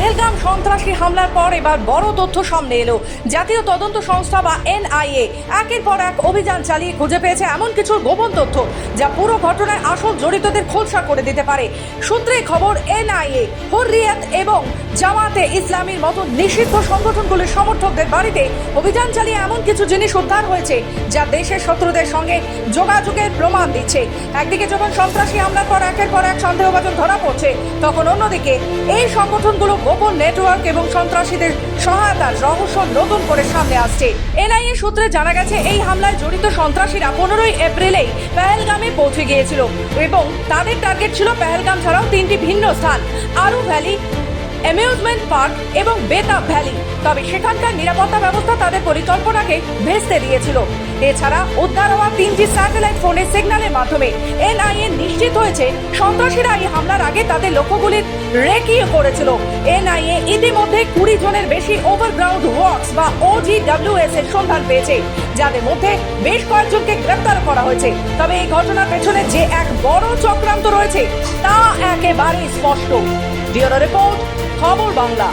পেহেলগাম সন্ত্রাসী হামলার পর এবার বড় তথ্য সামনে এলো। জাতীয় তদন্ত সংস্থা বা এনআইএ একের পর এক অভিযান চালিয়ে খুঁজে পেয়েছে এমন কিছু গোপন তথ্য যা পুরো ঘটনায় আসল জড়িতদের খোলসা করে দিতে পারে। সূত্রে খবর, এনআইএ হরিয়াত এবং জামাতে ইসলামীর মতো নিষিদ্ধ সংগঠনগুলির সমর্থকদের বাড়িতে অভিযান চালিয়ে এমন কিছু জিনিস উদ্ধার হয়েছে যা দেশের শত্রুদের সঙ্গে যোগাযোগের প্রমাণ দিচ্ছে। একদিকে যখন সন্ত্রাসী হামলার পর একের পর এক সন্দেহভাজন ধরা পড়ছে, তখন অন্যদিকে এই সংগঠনগুলো গোপন নেটওয়ার্ক এবং সন্ত্রাসীদের সহায়তার রহস্য নতুন করে সামনে আসছে। এনআইএ সূত্রে জানা গেছে, এই হামলায় জড়িত সন্ত্রাসীরা পনেরোই এপ্রিলেই পেহেলগামে পৌঁছে গিয়েছিল এবং তাদের টার্গেট ছিল পেহেলগাম ছাড়াও তিনটি ভিন্ন স্থান, আরু ভ্যালি অ্যামিউজমেন্ট পার্ক এবং বেতাব ভ্যালি তবে সেখানকার নিরাপত্তা ব্যবস্থা তাদের পরিকল্পনাকে ভেস্তে দিয়েছিল। এছাড়া উদ্ধার হওয়া তিনটি স্যাটেলাইট ফোনের সিগন্যালের মাধ্যমে এনআইএ নিশ্চিত হয়েছে, সন্ত্রাসীরা এই হামলার আগে তাদের লক্ষ্যগুলির রেকিয়ে করেছিল। এনআইএ ইতিমধ্যে কুড়ি জনের বেশি ওভারগ্রাউন্ড ওয়ার্কস বা ওজিডব্লিউএস এর সন্ধান পেয়েছে, যাদের মধ্যে বেশ কয়েকজনকে গ্রেপ্তার করা হয়েছে। তবে এই ঘটনার পেছনে যে এক বড় চক্রান্ত রয়েছে, তা একেবারে স্পষ্ট। ব্যুরো রিপোর্ট খবর বাংলা।